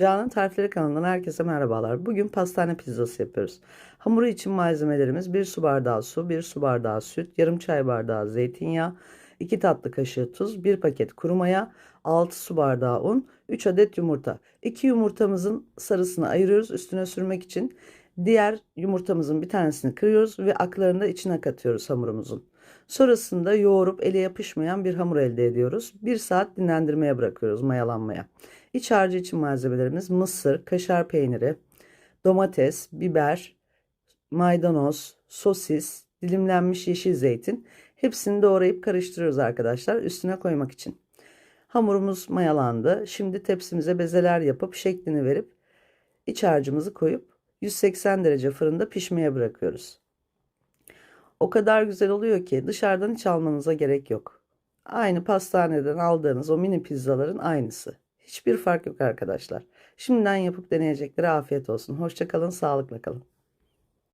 Can'ın Tarifleri kanalından herkese merhabalar. Bugün pastane pizzası yapıyoruz. Hamuru için malzemelerimiz 1 su bardağı su, 1 su bardağı süt, yarım çay bardağı zeytinyağı, 2 tatlı kaşığı tuz, 1 paket kuru maya, 6 su bardağı un, 3 adet yumurta. 2 yumurtamızın sarısını ayırıyoruz üstüne sürmek için. Diğer yumurtamızın bir tanesini kırıyoruz ve aklarını da içine katıyoruz hamurumuzun. Sonrasında yoğurup ele yapışmayan bir hamur elde ediyoruz. 1 saat dinlendirmeye bırakıyoruz mayalanmaya. İç harcı için malzemelerimiz mısır, kaşar peyniri, domates, biber, maydanoz, sosis, dilimlenmiş yeşil zeytin. Hepsini doğrayıp karıştırıyoruz arkadaşlar üstüne koymak için. Hamurumuz mayalandı. Şimdi tepsimize bezeler yapıp şeklini verip iç harcımızı koyup 180 derece fırında pişmeye bırakıyoruz. O kadar güzel oluyor ki dışarıdan hiç almanıza gerek yok. Aynı pastaneden aldığınız o mini pizzaların aynısı. Hiçbir fark yok arkadaşlar. Şimdiden yapıp deneyeceklere afiyet olsun. Hoşça kalın, sağlıkla kalın.